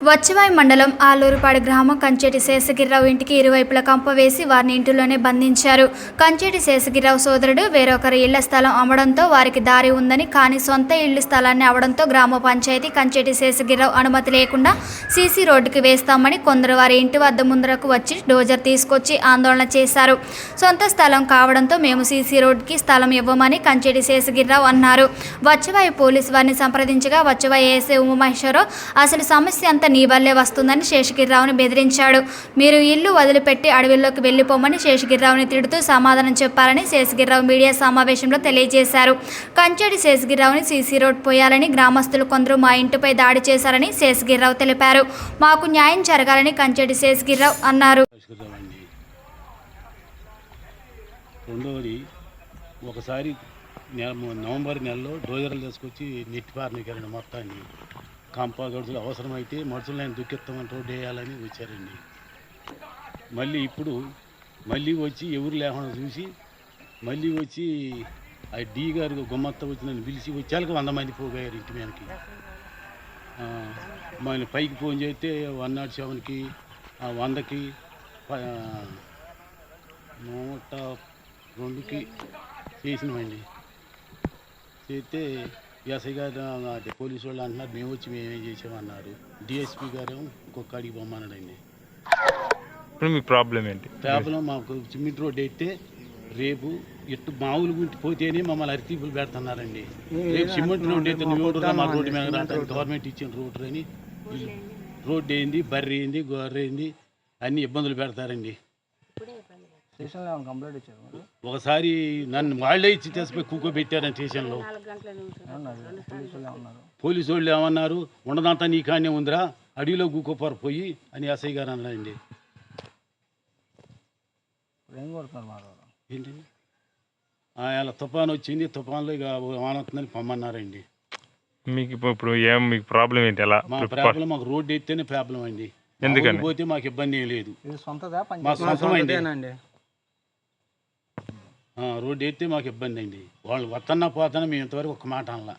వచ్చవాయి మండలం ఆలూరుపాడు గ్రామం కంచేటి శేషగిరిరావు ఇంటికి ఇరువైపులా కంప వేసి వారిని ఇంటిలోనే బంధించారు. కంచేటి శేషగిరిరావు సోదరుడు వేరొకరి ఇళ్ళ స్థలం అమ్మడంతో వారికి దారి ఉందని కానీ సొంత ఇళ్ళ స్థలాన్ని అవడంతో గ్రామ పంచాయతీ కంచేటి శేషగిరిరావు అనుమతి లేకుండా సీసీ రోడ్డుకి వేస్తామని కొందరు వారి ఇంటి వద్ద ముందరకు వచ్చి డోజర్ తీసుకొచ్చి ఆందోళన చేశారు. సొంత స్థలం కావడంతో మేము సీసీ రోడ్డుకి స్థలం ఇవ్వమని కంచేటి శేషగిరిరావు అన్నారు. వచ్చవాయి పోలీసు వారిని సంప్రదించగా వచ్చవాయి ఏసీ ఉమామహేశ్వరరావు అసలు సమస్య అంతా నీ వల్లే వస్తుందని శేషగిరిరావుని బెదిరించాడు. మీరు ఇల్లు వదిలిపెట్టి అడవిలోకి వెళ్ళిపోమని శేషగిరిరావుని తిడుతూ సమాధానం చెప్పాలని శేషగిరిరావు మీడియా సమావేశంలో తెలియజేశారు. కంచెడి శేషగిరిరావుని సీసీ రోడ్ పోయాలని గ్రామస్తులు కొందరు మా ఇంటిపై దాడి చేశారని శేషగిరిరావు తెలిపారు. మాకు న్యాయం జరగాలని కంచెడి శేషగిరిరావు అన్నారు. రెండవది ఒకసారి నెల నవంబర్ నెలలో డోజర్లు తీసుకొచ్చి నెట్టి మొత్తాన్ని. కంప గడుచులు అవసరమైతే మనుషులు దుక్కిస్తామని రోడ్డు వేయాలని వచ్చారండి. మళ్ళీ ఇప్పుడు మళ్ళీ వచ్చి ఎవరు లేకుండా చూసి మళ్ళీ వచ్చి ఆ డి గారు గుమ్మత్త వచ్చి నన్ను పిలిచి వచ్చాక వంద మంది పోగారు ఇంటి మీదకి. మన పైకి ఫోన్ చేస్తే వన్ నాట్ సెవెన్కి వందకి ప- నూట రెండుకి చేసినామండి. చేస్తే ఎస్ఐ గారు అదే పోలీసు వాళ్ళు అంటున్నారు మేము వచ్చి మేమేం చేసామన్నారు. డిఎస్పీ గారు ఇంకొక అడిగి పొమ్మన్నాడండి ఇప్పుడు మీ ప్రాబ్లం ఏంటి? పేపర్లో మాకు సిమెంట్ రోడ్ అయితే రేపు ఎట్టు మామూలు గుంటి పోతేనే మమ్మల్ని అరితీపులు పెడుతున్నారండి. రేపు సిమెంట్ రోడ్ అయితే నువ్వు మా రోడ్డు మీద అంటే గవర్నమెంట్ ఇచ్చిన రోడ్డు అని రోడ్డు ఏంది బర్రె ఏంది గొర్రె ఏంది అన్ని ఇబ్బందులు పెడతారండి. ఒకసారి నన్ను వాళ్ళే ఇచ్చి తెసిపోయి కుక్కో పెట్టారని స్టేషన్లో పోలీసు వాళ్ళు ఏమన్నారు? ఉండదంతా నీ కానే ఉందిరా అడవిలో గుక్కోపారు పోయి అని ఎస్ఐ గారు అన్నారండి. ఏంటండి అలా తుఫాన్ వచ్చింది తుఫాన్లో ఇక వానొస్తుందని పొమ్మన్నారండి. మీకు ఇప్పుడు- ఇప్పుడు ఏం మీకు ప్రాబ్లం ఏంటి ఎలా మా ప్రాబ్లం మాకు రోడ్డు ఎత్తేనే ప్రాబ్లం అండి. ఎందుకని? పోతే మాకు ఇబ్బంది ఏం లేదు. ఇది సొంతదా మా పంచాయతీ సొంతం అండి రోడ్డు ఎత్తే మాకు ఇబ్బంది అండి. వాళ్ళు వద్దన్నా పోతున్నా మేము ఇంతవరకు ఒక మాట అనలా.